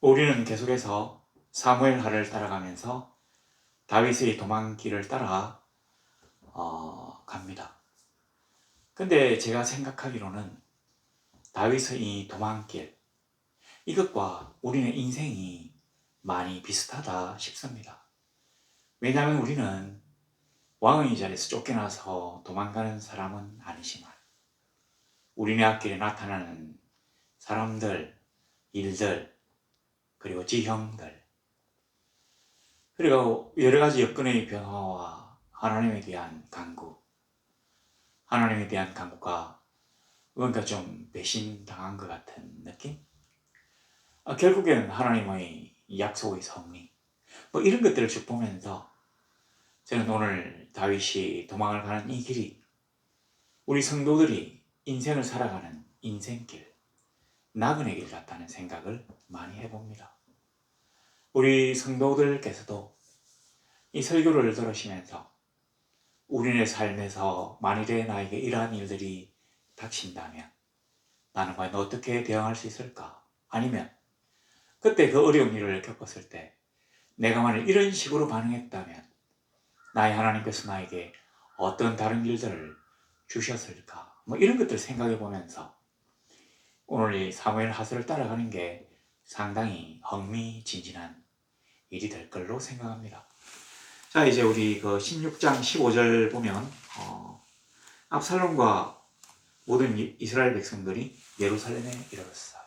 우리는 계속해서 사무엘 하를 따라가면서 다윗의 도망길을 따라 어, 갑니다. 근데 제가 생각하기로는 다윗의 이 도망길 이것과 우리의 인생이 많이 비슷하다 싶습니다. 왜냐하면 우리는 왕의 자리에서 쫓겨나서 도망가는 사람은 아니지만 우리네 앞길에 나타나는 사람들, 일들, 그리고 지형들, 그리고 여러 가지 여건의 변화와 하나님에 대한 간구, 하나님에 대한 간구가 뭔가 좀 배신당한 것 같은 느낌? 아, 결국에는 하나님의 약속의 성리, 뭐 이런 것들을 쭉 보면서 저는 오늘 다윗이 도망을 가는 이 길이 우리 성도들이 인생을 살아가는 인생길, 나그네 길 같다는 생각을 많이 해봅니다. 우리 성도들께서도 이 설교를 들으시면서 우리네 삶에서 만일에 나에게 이러한 일들이 닥친다면 나는 과연 어떻게 대응할 수 있을까? 아니면 그때 그 어려운 일을 겪었을 때 내가 만일 이런 식으로 반응했다면 나의 하나님께서 나에게 어떤 다른 일들을 주셨을까? 뭐 이런 것들 생각해 보면서 오늘 이 사무엘 하스를 따라가는 게 상당히 흥미진진한 일이 될 걸로 생각합니다. 자, 이제 우리 그 16장 15절 보면 어, 압살롬과 모든 이- 이스라엘 백성들이 예루살렘에 이르렀어요.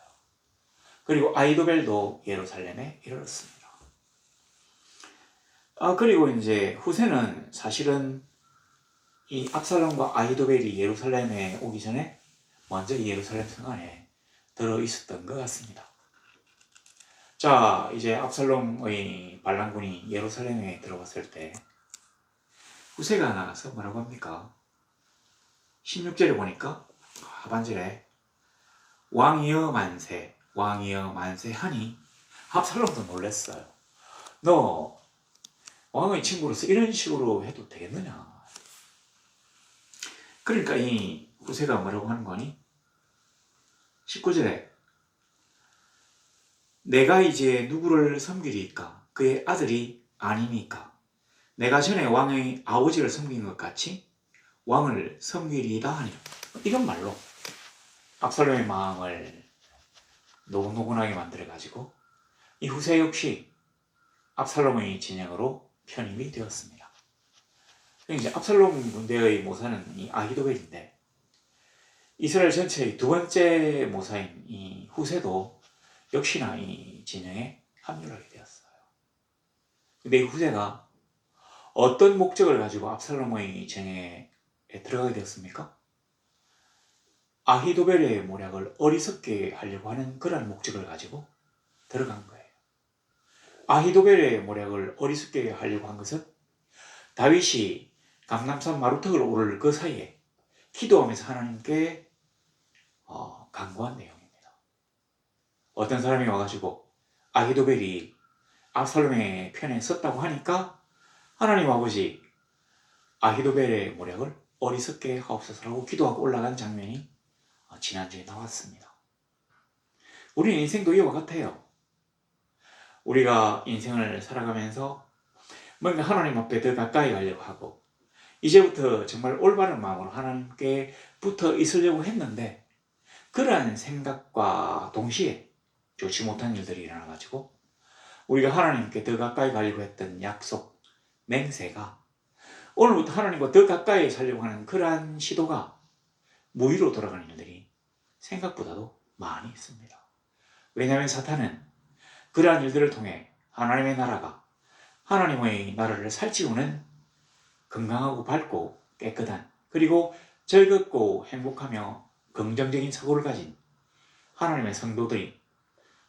그리고 아이도벨도 예루살렘에 이르렀습니다. 아, 그리고 이제 후세는 사실은 이 압살롬과 아이도벨이 예루살렘에 오기 전에 먼저 이 예루살렘 성 안에 들어 있었던 것 같습니다. 자, 이제 압살롬의 반란군이 예루살렘에 들어갔을 때 후세가 나가서 뭐라고 합니까? 16절에 보니까 하반절에 왕이여 만세, 왕이여 만세 하니 압살롬도 놀랐어요. 너 왕의 친구로서 이런 식으로 해도 되겠느냐? 그러니까 이 후세가 뭐라고 하는 거니? 19절에 내가 이제 누구를 섬기리까? 그의 아들이 아니니까. 내가 전에 왕의 아버지를 섬긴 것 같이 왕을 섬기리다 하니 이런 말로 압살롬의 마음을 노곤노곤하게 만들어가지고 이 후세 역시 압살롬의 진영으로 편입이 되었습니다. 이제 압살롬 군대의 모사는 이 아히도벨인데 이스라엘 전체의 두 번째 모사인 이 후세도 역시나 이 진영에 합류를 하게 되었어요. 근데 이 후세가 어떤 목적을 가지고 압살롬의 진영에 들어가게 되었습니까? 아히도벨의 모략을 어리석게 하려고 하는 그런 목적을 가지고 들어간 거예요. 아히도벨의 모략을 어리석게 하려고 한 것은 다윗이 감남산 마루턱을 오를 그 사이에 기도하면서 하나님께 어, 간구한 내용입니다. 어떤 사람이 와가지고 아히도벨이 압살롬의 편에 섰다고 하니까 하나님 아버지 아히도벨의 모략을 어리석게 하옵소서라고 기도하고 올라간 장면이 어, 지난주에 나왔습니다. 우리 인생도 이와 같아요. 우리가 인생을 살아가면서 뭔가 하나님 앞에 더 가까이 가려고 하고 이제부터 정말 올바른 마음으로 하나님께 붙어 있으려고 했는데 그러한 생각과 동시에 좋지 못한 일들이 일어나가지고 우리가 하나님께 더 가까이 가려고 했던 약속, 맹세가 오늘부터 하나님과 더 가까이 살려고 하는 그러한 시도가 무위로 돌아가는 일들이 생각보다도 많이 있습니다. 왜냐하면 사탄은 그러한 일들을 통해 하나님의 나라가 하나님의 나라를 살찌우는 건강하고 밝고 깨끗한 그리고 즐겁고 행복하며 긍정적인 사고를 가진 하나님의 성도들이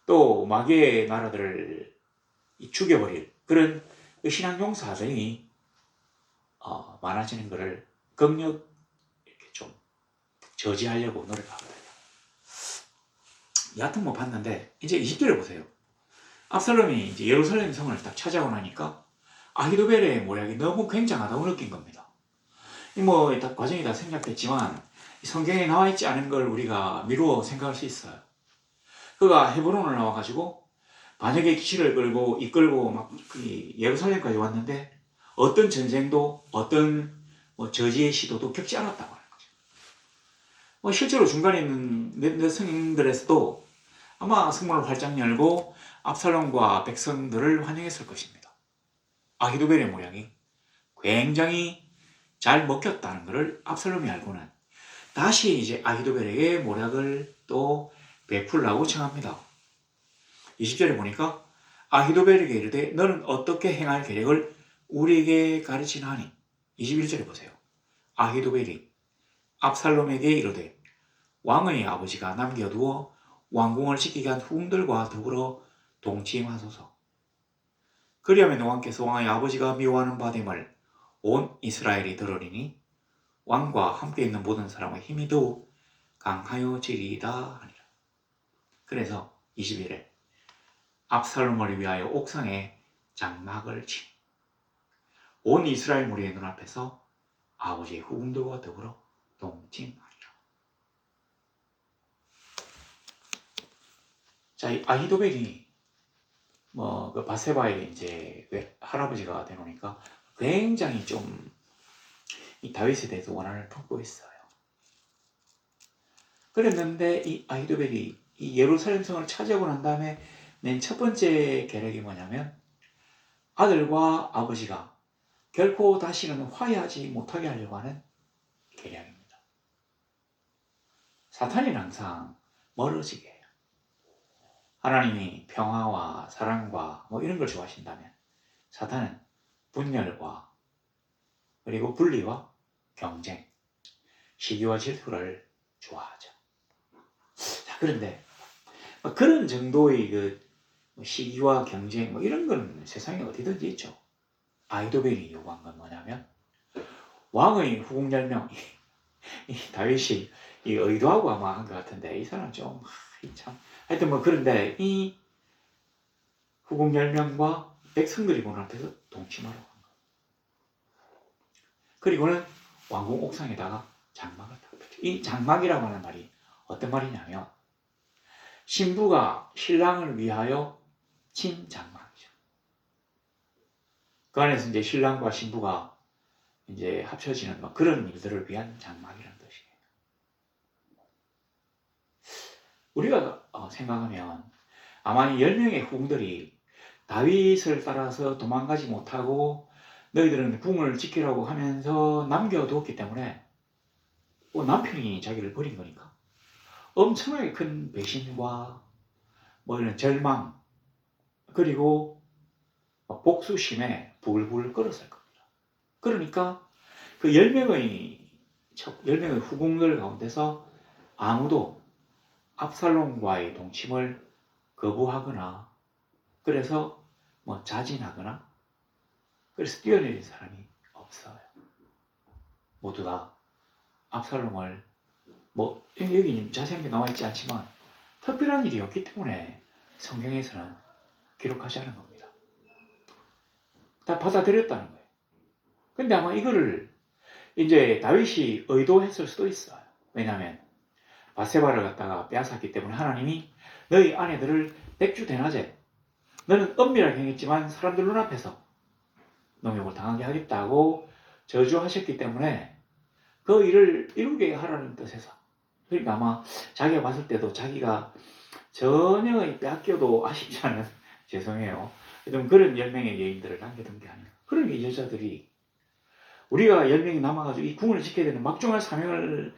또 마귀의 나라들을 죽여버릴 그런 신앙 용사들이 어, 많아지는 것을 극력 이렇게 좀 저지하려고 노력하거든요. 여하튼 뭐 봤는데 이제 20절에 보세요. 압살롬이 이제 예루살렘 성을 딱 찾아오고 나니까 아히도벨의 모략이 너무 굉장하다고 느낀 겁니다. 뭐 다 과정이 다 생략됐지만 성경에 나와 있지 않은 걸 우리가 미루어 생각할 수 있어요. 그가 헤브론을 나와가지고 반역의 기치를 끌고 이끌고 막그 예루살렘까지 왔는데 어떤 전쟁도 어떤 뭐 저지의 시도도 겪지 않았다고 하는 거죠. 뭐 실제로 중간에 있는 몇몇 성인들에서도 아마 성문을 활짝 열고 압살롬과 백성들을 환영했을 것입니다. 아히도벨의 모양이 굉장히 잘 먹혔다는 것을 압살롬이 알고는 다시 이제 아히도벨에게 모략을 또 베풀라고 청합니다. 20절에 보니까 아히도벨에게 이르되 너는 어떻게 행할 계획을 우리에게 가르치나 하니 21절에 보세요. 아히도벨이 압살롬에게 이르되 왕의 아버지가 남겨두어 왕궁을 지키게 한 후궁들과 더불어 동침하소서. 그리하면 왕께서 왕의 아버지가 미워하는 바됨을 온 이스라엘이 들으리니 왕과 함께 있는 모든 사람의 힘이 더욱 강하여지리이다 하니라. 그래서 21에 압살롬을 위하여 옥상에 장막을 치. 온 이스라엘 무리의 눈앞에서 아버지의 후궁들과 더불어 동침하리라. 자, 이 아히도벨이 뭐 그 바세바의 이제 외- 할아버지가 되노니까 굉장히 좀 이 다윗에 대해서 원한을 품고 있어요. 그랬는데 이 아히도벨이 이 예루살렘 성을 차지하고 난 다음에 낸 첫 번째 계략이 뭐냐면 아들과 아버지가 결코 다시는 화해하지 못하게 하려고 하는 계략입니다. 사탄이는 항상 멀어지게 해요. 하나님이 평화와 사랑과 뭐 이런 걸 좋아하신다면 사탄은 분열과 그리고 분리와 경쟁, 시기와 질투를 좋아하죠. 자, 그런데 뭐 그런 정도의 그 시기와 경쟁 뭐 이런 거는 세상에 어디든지 있죠. 아이도벨이 요구한 건 뭐냐면 왕의 후궁 10명 이 다윗이 이 의도하고 아마 한 것 같은데 이 사람 좀참 하여튼 뭐 그런데 이 후궁 10명과 백성들이 보는 앞에서 동침하러 간 거예요. 그리고는 왕궁 옥상에다가 장막을 딱 펼쳐. 이 장막이라고 하는 말이 어떤 말이냐면 신부가 신랑을 위하여 친 장막이죠. 그 안에서 이제 신랑과 신부가 이제 합쳐지는 뭐 그런 일들을 위한 장막이라는 뜻이에요. 우리가 어, 생각하면 아마 이 10명의 후궁들이 다윗을 따라서 도망가지 못하고 너희들은 궁을 지키라고 하면서 남겨두었기 때문에 또 남편이 자기를 버린 거니까 엄청나게 큰 배신과 뭐 이런 절망 그리고 복수심에 불불 끓었을 겁니다. 그러니까 그 10명의 10명의 후궁들 가운데서 아무도 압살롬과의 동침을 거부하거나 그래서 뭐 자진하거나 그래서 뛰어내린 사람이 없어요. 모두 다 압살롬을 뭐 여기 자세하게 나와 있지 않지만 특별한 일이 없기 때문에 성경에서는 기록하지 않은 겁니다. 다 받아들였다는 거예요. 근데 아마 이거를 이제 다윗이 의도했을 수도 있어요. 왜냐하면 바세바를 갖다가 빼앗았기 때문에 하나님이 너희 아내들을 백주 대낮에 너는 엄밀하게 행했지만 사람들 눈앞에서 농욕을 당하게 하겠다고 저주하셨기 때문에 그 일을 이루게 하라는 뜻에서 그러니까 아마 자기가 봤을 때도 자기가 전혀 빼앗겨도 아쉽지 않은 죄송해요. 좀 그런 10명의 여인들을 남겨둔 게 아니에요. 그러니까 이 여자들이 우리가 10명이 남아가지고 이 궁을 지켜야 되는 막중한 사명을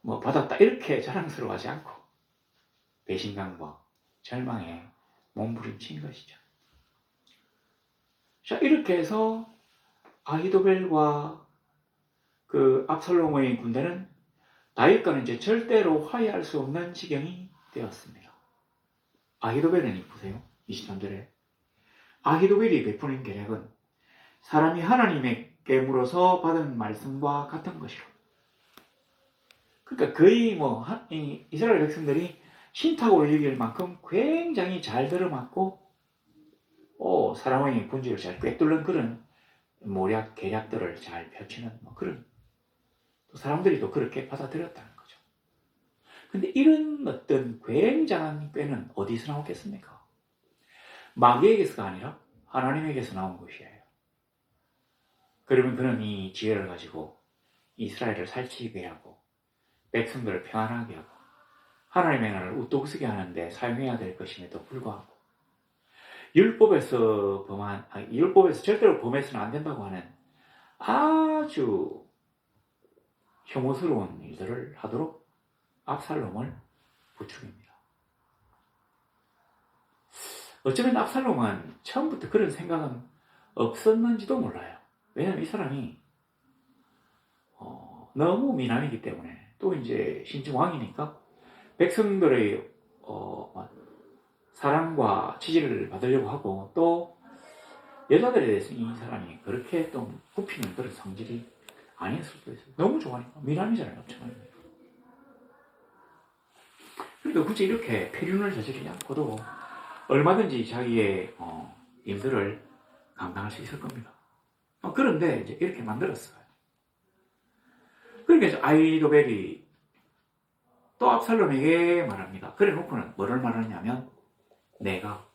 뭐 받았다 이렇게 자랑스러워하지 않고 배신감과 절망에 몸부림친 것이죠. 자 이렇게 해서 아히도벨과 그 압살롬의 군대는 다윗과는 이제 절대로 화해할 수 없는 지경이 되었습니다. 아히도벨은 보세요. 23절에 아히도벨이 베푸는 계략은 사람이 하나님에게 물어서 받은 말씀과 같은 것이라. 그러니까 거의 뭐 이스라엘 백성들이 신탁으로 여길 만큼 굉장히 잘 들어맞고 어, 사람의 본질을 잘 꿰뚫는 그런 모략 계략들을 잘 펼치는 뭐 그런 또 사람들이 또 그렇게 받아들였다는 거죠. 근데 이런 어떤 굉장한 꾀는 어디서 나오겠습니까? 마귀에게서가 아니라 하나님에게서 나온 것이에요. 그러면 그는 이 지혜를 가지고 이스라엘을 살치게 하고 백성들을 평안하게 하고 하나님의 나라를 우뚝 서게 하는데 사용해야 될 것임에도 불구하고 율법에서 범한 아니, 율법에서 절대로 범해서는 안 된다고 하는 아주 혐오스러운 일들을 하도록 압살롬을 부추깁니다. 어쩌면 압살롬은 처음부터 그런 생각은 없었는지도 몰라요. 왜냐면 이 사람이 어, 너무 미남이기 때문에 또 이제 신중왕이니까 백성들의 어, 사랑과 지지를 받으려고 하고 또 여자들에 대해서 이 사람이 그렇게 또 굽히는 그런 성질이 아니었을 수도 있어요. 너무 좋아하니까 미남이잖아요, 엄청나게. 그러니까 굳이 이렇게 폐륜을 저지르지 않고도 얼마든지 자기의 어, 일들을 감당할 수 있을 겁니다. 어, 그런데 이제 이렇게 만들었어요. 그러니까 아이도벨이 또 압살롬에게 말합니다. 그래 놓고는 뭐를 말하냐면 내가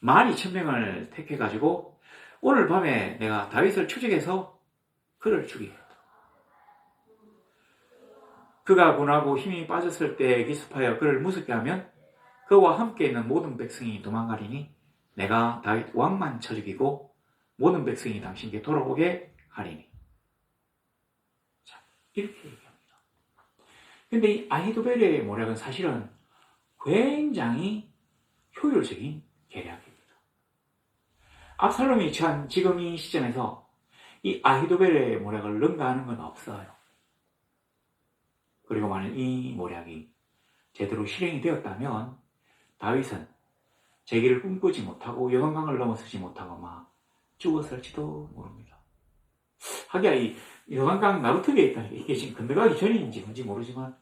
만 이천 명을 택해가지고 오늘 밤에 내가 다윗을 추적해서 그를 죽이겠다. 그가 군하고 힘이 빠졌을 때 기습하여 그를 무섭게 하면 그와 함께 있는 모든 백성이 도망가리니 내가 다윗 왕만 쳐 죽이고 모든 백성이 당신께 돌아오게 하리니. 자, 이렇게 얘기합니다. 근데 이 아히도벨의 모략은 사실은 굉장히 효율적인 계략입니다. 압살롬이 처한 지금 이 시점에서 이 아히도벨의 모략을 능가하는 건 없어요. 그리고 만약 이 모략이 제대로 실행이 되었다면 다윗은 제기를 꿈꾸지 못하고 여건강을 넘어서지 못하고 막 죽었을지도 모릅니다. 하기야 이 여건강 나루터기에 있다는 게 이게 지금 건너가기 전인지 뭔지 모르지만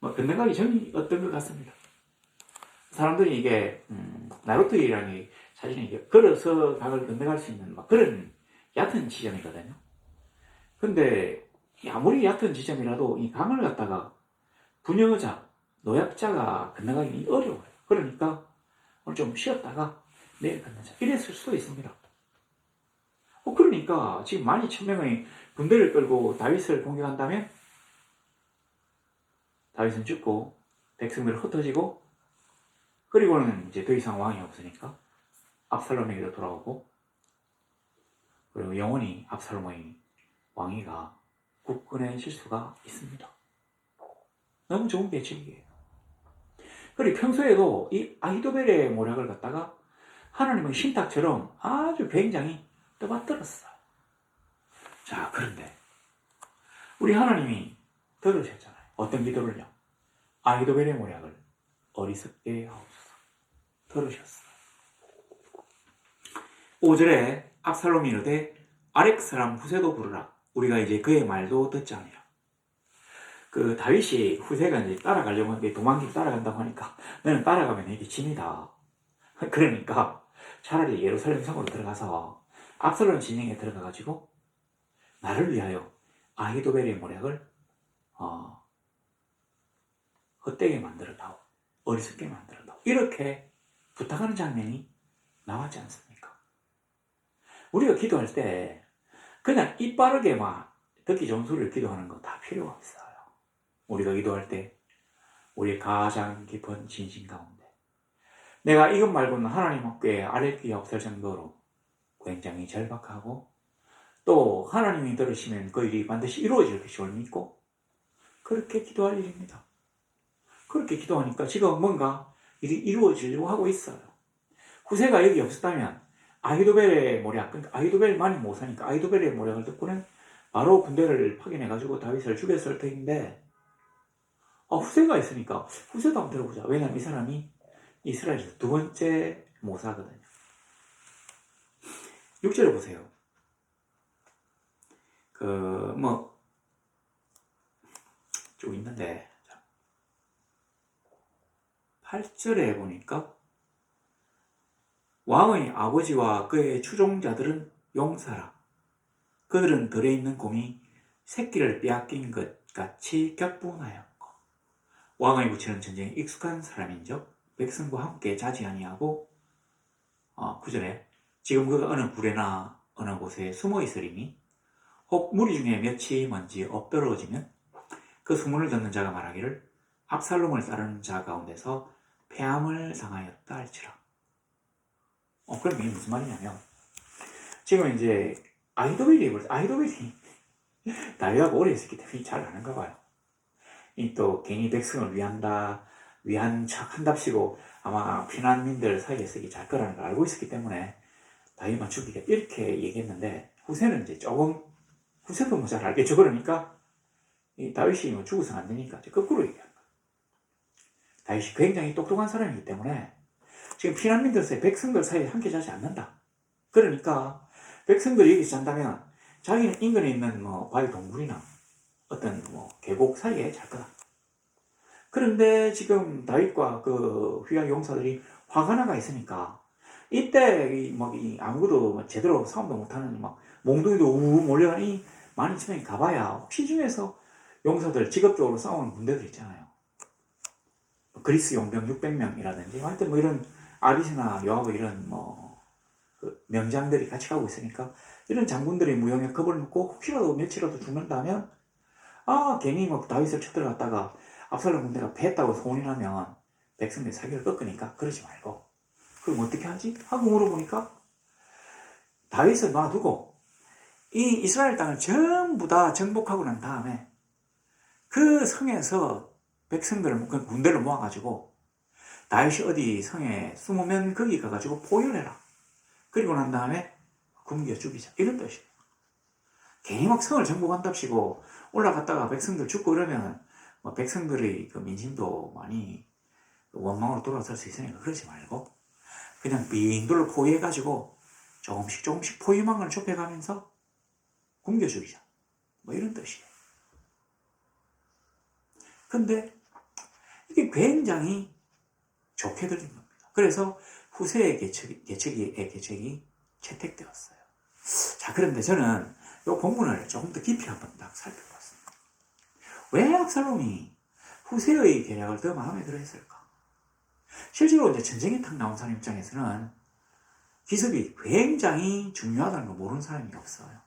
뭐 건너가기 전이었던 것 같습니다. 사람들이 이게 음, 게 사실은 이게 걸어서 강을 건너갈 수 있는 막 그런 얕은 지점이거든요. 근데 아무리 얕은 지점이라도 이 강을 갖다가 부녀자, 노약자가 건너가기 어려워요. 그러니까 오늘 좀 쉬었다가 내일 건너자. 이랬을 수도 있습니다. 어, 그러니까 지금 12,000명의 군대를 끌고 다윗을 공격한다면 다윗은 죽고 백성들 흩어지고 그리고는 이제 더 이상 왕이 없으니까 압살롬에게로 돌아오고 그리고 영원히 압살롬의 왕위가 굳건해질 수가 있습니다. 너무 좋은 계책이에요. 그리고 평소에도 이 아히도벨의 모략을 갖다가 하나님은 신탁처럼 아주 굉장히 떠받들었어요. 자, 그런데 우리 하나님이 들으셨잖아요. 어떤 기도를요? 아히도벨의 모략을 어리석게 하옵소서. 들으셨어요. 5절에 압살롬이 이르되 아렉 사람 후세도 부르라. 우리가 이제 그의 말도 듣지 아니라. 그 다윗이 후세가 이제 따라가려고 하는데 도망길 따라간다고 하니까 너는 따라가면 이게 짐이다. 그러니까 차라리 예루살렘 성으로 들어가서 압살롬 진영에 들어가가지고 나를 위하여 아히도벨의 모략을 어, 헛되게 만들었다고 어리석게 만들었다고 이렇게 부탁하는 장면이 나왔지 않습니까? 우리가 기도할 때 그냥 입 빠르게 막 듣기 좋은 소리를 기도하는 거 다 필요 없어요. 우리가 기도할 때 우리의 가장 깊은 진심 가운데 내가 이것 말고는 하나님 학교에 아랫 귀에 없을 정도로 굉장히 절박하고 또 하나님이 들으시면 그 일이 반드시 이루어질 것임을 믿고 그렇게 기도할 일입니다. 그렇게 기도하니까 지금 뭔가 일이 이루어지려고 하고 있어요. 후세가 여기 없었다면 아히도벨의 모략, 그러니까 아히도벨만이 못하니까 아히도벨의 모략을 듣고는 바로 군대를 파견해가지고 다윗을 죽였을 터인데 아, 후세가 있으니까 후세도 한번 들어보자. 왜냐면 이 사람이 이스라엘에서 두 번째 모사거든요. 6절을 보세요. 그, 뭐, 쭉 있는데, 8절에 보니까, 왕의 아버지와 그의 추종자들은 용사라. 그들은 들에 있는 곰이 새끼를 빼앗긴 것 같이 격분하였고, 왕의 부치는 전쟁에 익숙한 사람인즉 백성과 함께 자지 아니하고 어, 구절에 지금 그가 어느 굴에나 어느 곳에 숨어 있으리니 혹 무리 중에 몇이 먼지 엎드러지면 그 소문을 듣는 자가 말하기를 압살롬을 따르는 자 가운데서 폐함을 당하였다 할지라. 어, 그럼 이게 무슨 말이냐면 지금 이제 아이도벨이 벌써 아이도벨이 다윗하고 오래 있었기 때문에 잘 아는가 봐요. 이 또 괜히 백성을 위한다 위한 척 한답시고 아마 피난민들 사이에 쓰기 잘 거라는 걸 알고 있었기 때문에 다윗만 죽이게 이렇게 얘기했는데 후세는 이제 조금 후세도 뭐 잘 알겠죠 그러니까 이 다윗이 뭐 죽어서 안 되니까 이제 거꾸로 거예요. 다윗이 굉장히 똑똑한 사람이기 때문에 지금 피난민들 사이 백성들 사이에 함께 자지 않는다. 그러니까 백성들이 여기서 잔다면 자기는 인근에 있는 뭐 바위 동굴이나 어떤 뭐 계곡 사이에 잘 거다. 그런데 지금 다윗과 그 휘하 용사들이 화가 나가 있으니까 이때 이 뭐, 이 아무것도 뭐 제대로 싸움도 못하는 막 몽둥이도 우우 몰려가는 이 많은 지명이 가봐야 혹시 중에서 용사들 직업적으로 싸우는 군대들 있잖아요. 그리스 용병 600명이라든지 하여튼 뭐 이런 아비스나 요하고 이런 뭐 그 명장들이 같이 가고 있으니까 이런 장군들이 무용에 겁을 먹고 혹시라도 며칠이라도 죽는다면 아 괜히 막 다윗을 쳐들어갔다가 압살롬 군대가 패했다고 소문이 나면 백성들이 사기를 꺾으니까 그러지 말고 그럼 어떻게 하지? 하고 물어보니까 다윗을 놔두고 이 이스라엘 땅을 전부 다 정복하고 난 다음에 그 성에서 백성들을 그 군대를 모아가지고 다윗이 어디 성에 숨으면 거기 가가지고 포위해라. 그리고 난 다음에 굶겨 죽이자. 이런 뜻이에요. 괜히 막 성을 정복한답시고 올라갔다가 백성들 죽고 이러면 뭐 백성들의 그 민심도 많이 원망으로 돌아설 수 있으니까 그러지 말고 그냥 빈돌로 포위해가지고 조금씩 조금씩 포위망을 좁혀가면서 굶겨 죽이자. 뭐 이런 뜻이에요. 근데 이게 굉장히 좋게 들린 겁니다. 그래서 후세의 개척이, 개척이 채택되었어요. 자, 그런데 저는 이 본문을 조금 더 깊이 한번 딱 살펴봤습니다. 왜 압살롬이 후세의 계략을 더 마음에 들어 했을까? 실제로 이제 전쟁에 탁 나온 사람 입장에서는 기습이 굉장히 중요하다는 걸 모르는 사람이 없어요.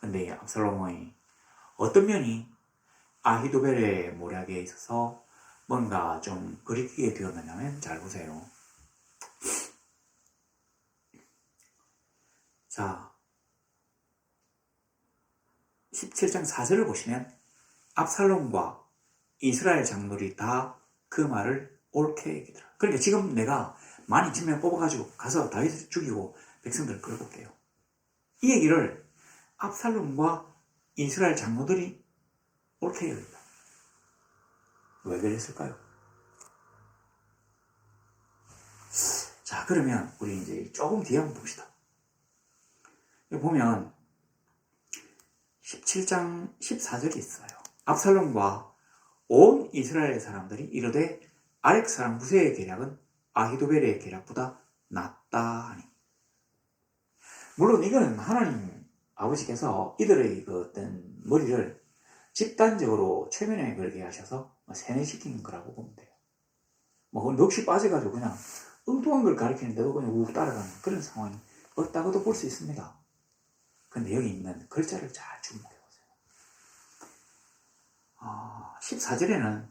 근데 이 압살롬의 어떤 면이 아히도벨의 모략에 있어서 뭔가 좀 그리키게 되었느냐면 잘 보세요. 자, 17장 4절을 보시면 압살롬과 이스라엘 장로들이 다 그 말을 옳게 얘기더라. 그러니까 지금 내가 많이 진명 뽑아가지고 가서 다윗을 죽이고 백성들을 끌어볼게요. 이 얘기를 압살롬과 이스라엘 장로들이 옳게 얘기했다. 왜 그랬을까요? 자, 그러면 우리 이제 조금 뒤에 한번 봅시다. 여기 보면 17장 14절이 있어요. 압살롬과 온 이스라엘 사람들이 이르되 아렉 사람 무세의 계략은 아히도벨의 계략보다 낫다 하니. 물론 이거는 하나님 아버지께서 이들의 그 어떤 머리를 집단적으로 최면에 걸게 하셔서 세뇌시킨 거라고 보면 돼요. 뭐 넋이 빠져가지고 그냥 엉뚱한 걸 가르치는데도 그냥 우 따라가는 그런 상황이 없다고도 볼 수 있습니다. 근데 여기 있는 글자를 잘 주목해 보세요. 어, 14절에는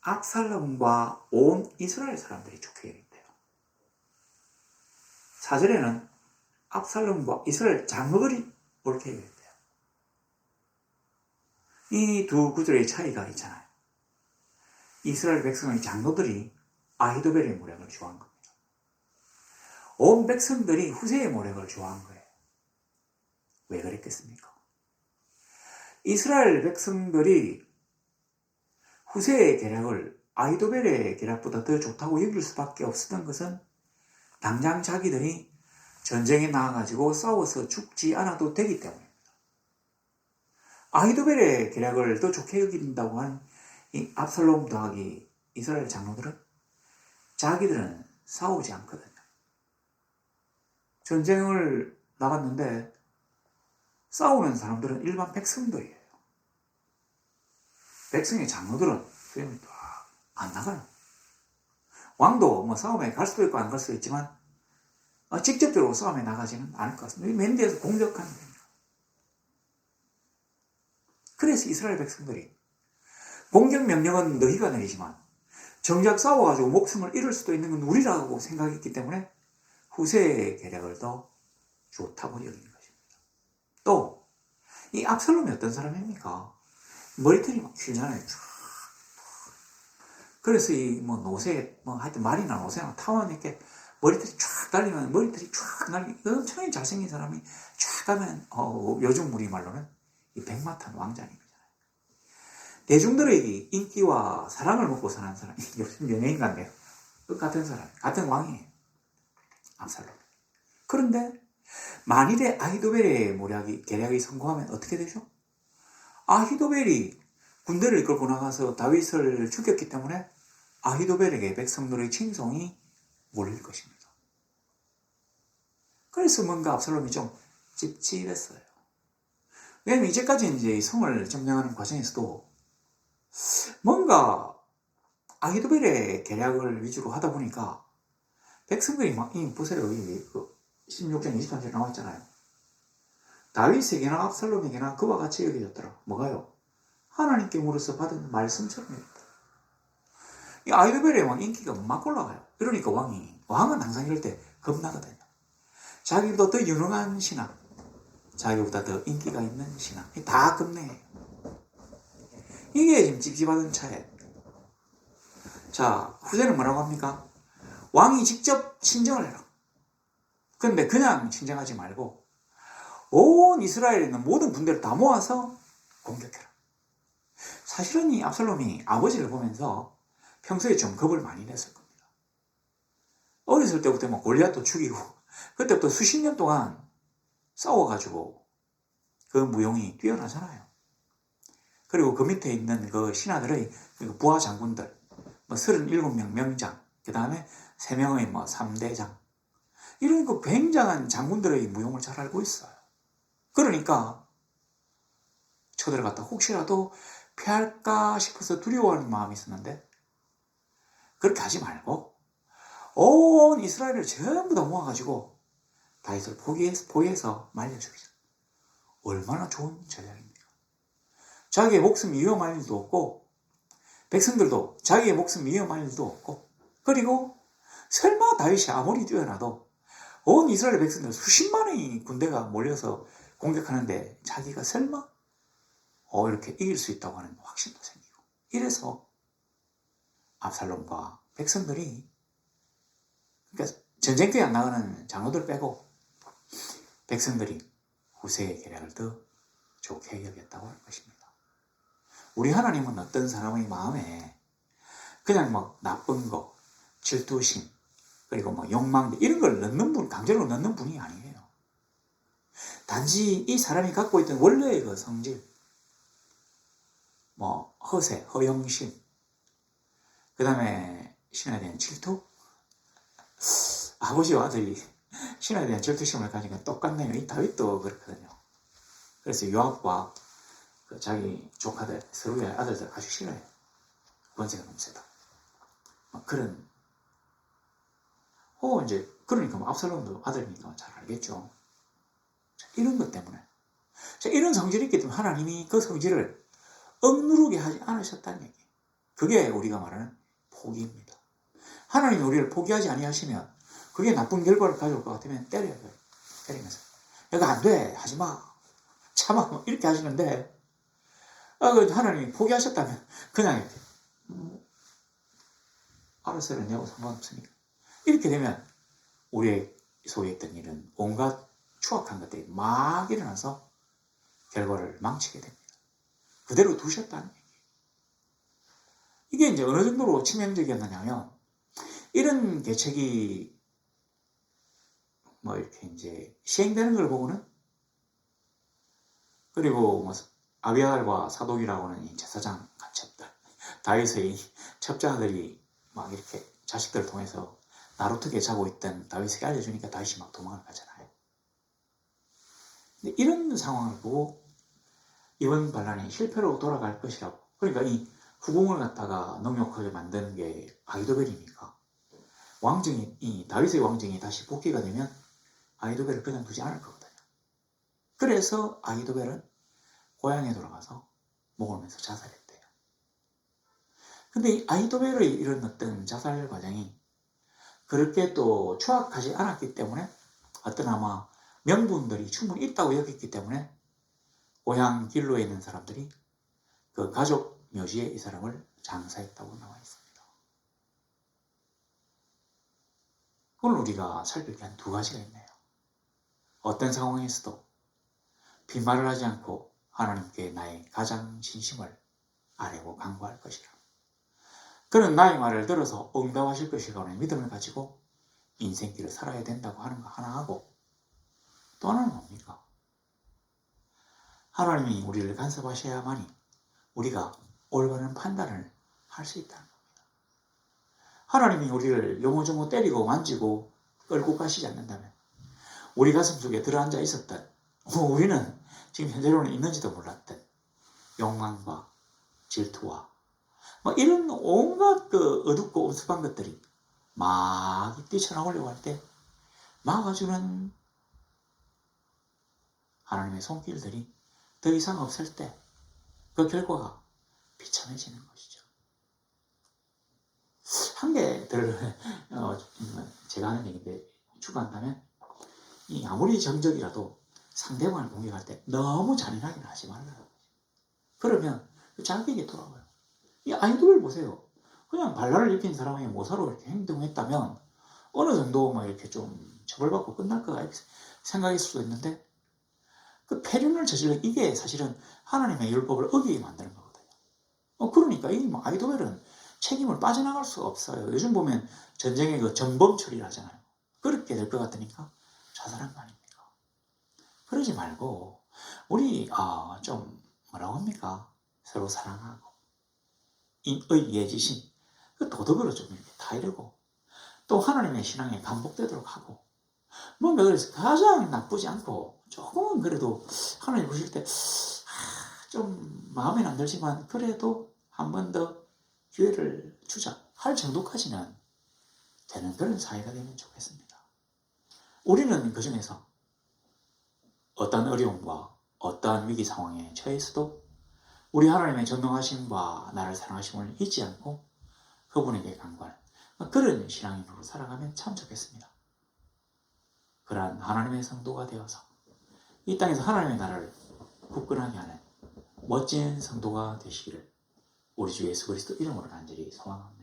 압살롬과 온 이스라엘 사람들이 좋게 얘기돼요. 4절에는 압살롬과 이스라엘 장로들이 옳게 얘기돼요. 이 두 구절의 차이가 있잖아요. 이스라엘 백성의 장로들이 아히도벨의 모략을 좋아한 겁니다. 온 백성들이 후세의 모략을 좋아한 거예요. 왜 그랬겠습니까? 이스라엘 백성들이 후세의 계략을 아이도벨의 계략보다 더 좋다고 여길 수밖에 없었던 것은 당장 자기들이 전쟁에 나가가지고 싸워서 죽지 않아도 되기 때문입니다. 아이도벨의 계략을 더 좋게 여긴다고 한 이 압살롬 더하기 이스라엘 장로들은 자기들은 싸우지 않거든요. 전쟁을 나갔는데 싸우는 사람들은 일반 백성들이에요. 백성의 장로들은 수염이 안 나가요. 왕도 뭐 싸움에 갈 수도 있고 안 갈 수도 있지만 어, 직접적으로 싸움에 나가지는 않을 것 같습니다. 이 맨디에서 공격하는 겁니다. 그래서 이스라엘 백성들이 공격 명령은 너희가 내리지만 정작 싸워가지고 목숨을 잃을 수도 있는 건 우리라고 생각했기 때문에 후세의 계략을 더 좋다고 여긴 것입니다. 또, 이 압살롬이 어떤 사람입니까? 머리털이 막 길잖아요. 쫙. 그래서 이 뭐 노새, 뭐 하여튼 말이나 노새나 타원 이렇게 머리털이 쫙 달리면 머리털이 쫙 날리, 엄청나게 잘생긴 사람이 쫙 가면, 어, 요즘 우리 말로는 이 백마탄 왕자님. 대중들에게 인기와 사랑을 먹고 사는 사람이 요즘 연예인 같네요. 그 같은 사람, 같은 왕이에요. 압살롬. 그런데 만일에 아히도벨의 모략이 계략이 성공하면 어떻게 되죠? 아히도벨이 군대를 이끌고 나가서 다윗을 죽였기 때문에 아히도벨에게 백성들의 칭송이 몰릴 것입니다. 그래서 뭔가 압살롬이 좀 찝찝했어요. 왜냐면 이제까지 이제 이 성을 점령하는 과정에서도 뭔가 아히도벨의 계략을 위주로 하다 보니까 백성들이 막, 이 보세요. 그 16장 23절 나왔잖아요. 다윗에게나 압살롬에게나 그와 같이 여겨졌더라. 뭐가요? 하나님께 물어서 받은 말씀처럼입니다. 이 아히도벨의 왕 인기가 막 올라가요. 그러니까 왕이, 왕은 항상 이럴 때 겁나거든요. 자기보다 더 유능한 신하, 자기보다 더 인기가 있는 신하, 다 겁내요. 이게 지금 찝찝하던 차에. 자, 후세는 뭐라고 합니까? 왕이 직접 친정을 해라. 근데 그냥 친정하지 말고, 온 이스라엘에 있는 모든 군대를 다 모아서 공격해라. 사실은 이 압살롬이 아버지를 보면서 평소에 좀 겁을 많이 냈을 겁니다. 어렸을 때부터 막 골리앗도 죽이고, 그때부터 수십 년 동안 싸워가지고 그 무용이 뛰어나잖아요. 그리고 그 밑에 있는 그 신하들의 그 부하 장군들, 뭐 37명 명장, 그 다음에 3명의 뭐 3대장. 이런 그 굉장한 장군들의 무용을 잘 알고 있어요. 그러니까 쳐들어갔다 혹시라도 피할까 싶어서 두려워하는 마음이 있었는데 그렇게 하지 말고 온 이스라엘을 전부 다 모아가지고 다윗을 포기해서, 포기해서 말려주기죠. 얼마나 좋은 전략입니까? 자기의 목숨이 위험할 일도 없고 백성들도 자기의 목숨이 위험할 일도 없고 그리고 설마 다윗이 아무리 뛰어나도 온 이스라엘 백성들 수십만의 군대가 몰려서 공격하는데 자기가 설마 어 이렇게 이길 수 있다고 하는 확신도 생기고 이래서 압살롬과 백성들이 그러니까 전쟁터에 안 나가는 장로들 빼고 백성들이 후세의 계략을 더 좋게 여겼다고 할 것입니다. 우리 하나님은 어떤 사람의 마음에 그냥 막 나쁜 거, 질투심, 그리고 뭐 욕망 이런 걸 넣는 분, 강제로 넣는 분이 아니에요. 단지 이 사람이 갖고 있던 원래의 그 성질, 뭐 허세, 허영심, 그 다음에 신에 대한 질투, 아버지와 아들이 신에 대한 질투심을 건 똑같네요. 이 다윗도 그렇거든요. 그래서 요압과 그 자기 조카들, 서로의 아들들 아주 싫어해요. 권세가 너무 세다. 막 그런, 어, 이제, 그러니까 뭐 압살롬도 아들이니까 잘 알겠죠. 자, 이런 것 때문에. 자, 이런 성질이 있기 때문에 하나님이 그 성질을 억누르게 하지 않으셨다는 얘기. 그게 우리가 말하는 포기입니다. 하나님이 우리를 포기하지 아니하시면 그게 나쁜 결과를 가져올 것 같으면 때려요. 때리면서. 내가 안 돼. 하지 마. 참아. 뭐 이렇게 하시는데 아, 그 하나님이 포기하셨다면 그냥 이렇게 음, 알아서는 내고 상관없으니까 이렇게 되면 우리의 속에 있던 일은 온갖 추악한 것들이 막 일어나서 결과를 망치게 됩니다. 그대로 두셨다는 얘기예요. 이게 이제 어느 정도로 치명적이었느냐 면 이런 계책이 뭐 이렇게 이제 시행되는 걸 보고는? 그리고 뭐 아비알과 사독이라고 하는 이 제사장 간첩들 다윗의 첩자들이 막 이렇게 자식들을 통해서 나루트게 자고 있던 다윗에게 알려주니까 다윗이 막 도망을 가잖아요. 근데 이런 상황을 보고 이번 반란이 실패로 돌아갈 것이라고. 그러니까 이 후궁을 갖다가 능욕하게 만드는 게 아이도벨이니까? 왕정이 이 다윗의 왕정이 다시 복귀가 되면 아이도벨을 그냥 두지 않을 거거든요. 그래서 아이도벨은 고향에 돌아가서 매서 자살했대요. 근데 이 아이도벨의 이런 어떤 자살 과정이 그렇게 또 추악하지 않았기 때문에 어떤 아마 명분들이 충분히 있다고 여겼기 때문에 고향 길로에 있는 사람들이 그 가족 묘지에 이 사람을 장사했다고 나와 있습니다. 오늘 우리가 살필 게 한 두 가지가 있네요. 어떤 상황에서도 빈말을 하지 않고 하나님께 나의 가장 진심을 아뢰고 간구할 것이라. 그는 나의 말을 들어서 응답하실 것이라는 믿음을 가지고 인생길을 살아야 된다고 하는 거 하나 하고 또 하나는 뭡니까? 하나님이 우리를 간섭하셔야만이 우리가 올바른 판단을 할 수 있다는 겁니다. 하나님이 우리를 요모조모 때리고 만지고 끌고 가시지 않는다면 우리 가슴 속에 들어앉아 있었던 어, 우리는 지금 현재로는 있는지도 몰랐던 욕망과 질투와 뭐 이런 온갖 그 어둡고 엄습한 것들이 막 뛰쳐나오려고 할 때 막아주는 하나님의 손길들이 더 이상 없을 때 그 결과가 비참해지는 것이죠. 한 개들 어, 제가 하는 얘기인데 추가한다면 이 아무리 정적이라도 상대방을 공격할 때 너무 잔인하게는 하지 거죠. 그러면 자기에게 돌아와요. 이 아이돌을 보세요. 그냥 발랄을 입힌 사람이 모사로 이렇게 행동했다면 어느 정도 막 이렇게 좀 처벌받고 끝날 거가 생각일 수도 있는데 그 폐륜을 저질러 이게 사실은 하나님의 율법을 어기게 만드는 거거든요. 어, 그러니까 이 뭐 아이도벨은 책임을 빠져나갈 수가 없어요. 요즘 보면 전쟁의 그 전범 처리를 하잖아요. 그렇게 될 것 같으니까 자살한 거 아닙니까? 그러지 말고 우리 아, 좀 뭐라고 합니까? 서로 사랑하고 의 예지신 그 도덕으로 좀 이렇게 타이르고 또 하나님의 신앙에 반복되도록 하고 뭔가 그래서 가장 나쁘지 않고 조금은 그래도 하나님 보실 때 좀 마음에는 안 들지만 그래도 한 번 더 기회를 주자 할 정도까지는 되는 그런 사회가 되면 좋겠습니다. 우리는 그 중에서 어떤 어려움과 어떠한 위기 상황에 처해서도 우리 하나님의 전능하심과 나를 사랑하심을 잊지 않고 그분에게 간구할 그런 신앙인으로 살아가면 참 좋겠습니다. 그러한 하나님의 성도가 되어서 이 땅에서 하나님의 나라를 굳건하게 하는 멋진 성도가 되시기를 우리 주 예수 그리스도 이름으로 간절히 소망합니다.